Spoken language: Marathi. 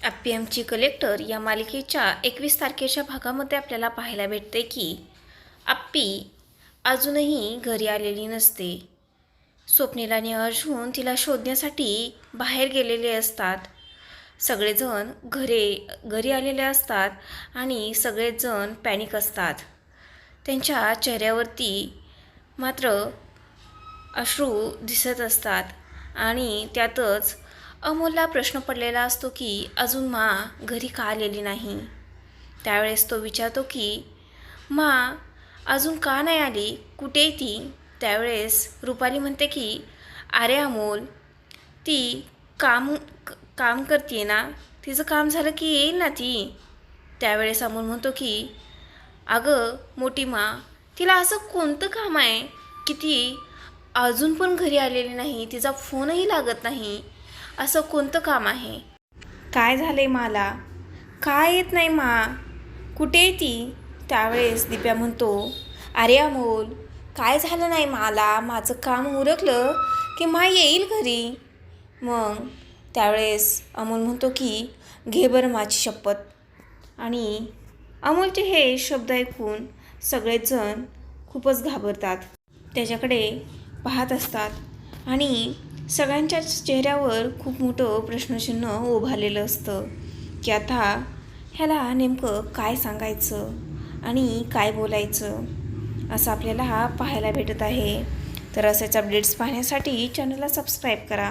आप्पीएमची कलेक्टर या मालिकेच्या एकवीस तारखेच्या भागामध्ये आपल्याला पाहायला भेटते की आप्पी अजूनही घरी आलेली नसते. स्वप्नील आणि अर्जुन तिला शोधण्यासाठी बाहेर गेलेले असतात. सगळेजण घरे घरी आलेले असतात आणि सगळेजण पॅनिक असतात. त्यांच्या चेहऱ्यावरती मात्र अश्रू दिसत असतात आणि त्यातच अमोलला प्रश्न पडलेला असतो की अजून माँ घरी का आलेली नाही? त्यावेळेस तो विचारतो की माँ अजून का नाही आली? कुठे ती? त्यावेळेस रुपाली म्हणते की अरे अमोल ती काम काम करते ना? तिचं काम झालं की येईल ना ती? त्यावेळेस अमोल म्हणतो की अगं मोठी मा तिला असं कोणतं काम आहे? की ती अजून पण घरी आलेली नाही तिचा फोनही लागत नाही. असं कोणतं काम आहे? काय झालंय मला? काय येत नाही मा? कुठे ती? त्यावेळेस दिप्या म्हणतो अरे अमोल काय झालं नाही मला? माझं काम उरकलं की मा येईल घरी? मग त्यावेळेस अमोल म्हणतो की घे बरं माझी शपथ. आणि अमोलचे हे शब्द ऐकून सगळेजण खूपच घाबरतात. त्याच्याकडे पाहत असतात. आणि सगळ्यांच्याच चेहऱ्यावर खूप मोठं प्रश्नचिन्ह उभारलेलं असतं की आता ह्याला नेमकं काय सांगायचं आणि काय बोलायचं असं आपल्याला पाहायला भेटत आहे. तर असेच अपडेट्स पाहण्यासाठी चॅनलला सबस्क्राईब करा.